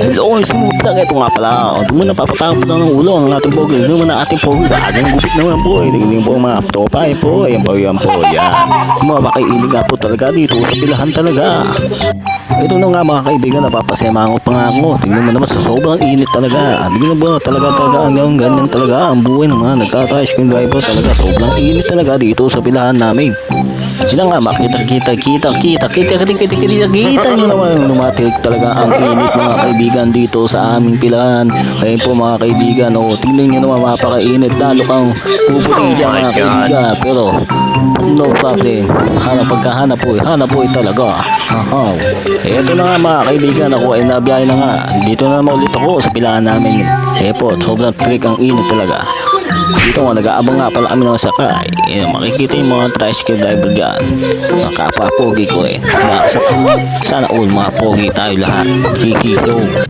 Hello, smooth lang. Ito nga pala. O, Doon mo na papatapos na ng ulo ang ating pogi. Doon mo na ating pogi. Bagang gupit naman po. Tingnan po ang mga tropa. Yan po. Yan po. Yan po. Yan. Mga makiinig nga po talaga dito sa pilahan talaga. Ito na nga mga kaibigan, napapasema pa nga ako. Tingnan mo naman sa sobrang init talaga. Tingnan mo talaga talaga hanggang ganyan talaga ang buhay ng mga nagtata-screen driver talaga. Sobrang init talaga dito sa pilahan namin. Sila nga makita kita kita kita kita kita kita kita kita nyo naman lumatirik talaga ang init mga kaibigan dito sa aming pilahan. Ayun po mga kaibigan, oh, tingnan nyo naman mapakainit lalo kang puputi dyan mga kaibigan. Pero no problem. Hanap pagkahanap po, hanap po talaga. Ahaw. Eto na nga mga kaibigan, ako ay nabiyahe na nga. Dito na naman ulit ako sa pilahan namin. Eh po, sobrang trick ang init talaga. Dito nga, nag-aabang nga pala kami ng sakay. Eh, makikita yung mga tricycle driver dyan. Mga kapwa pogi ko eh. Sana all mga pogi tayo lahat. Hihiyo.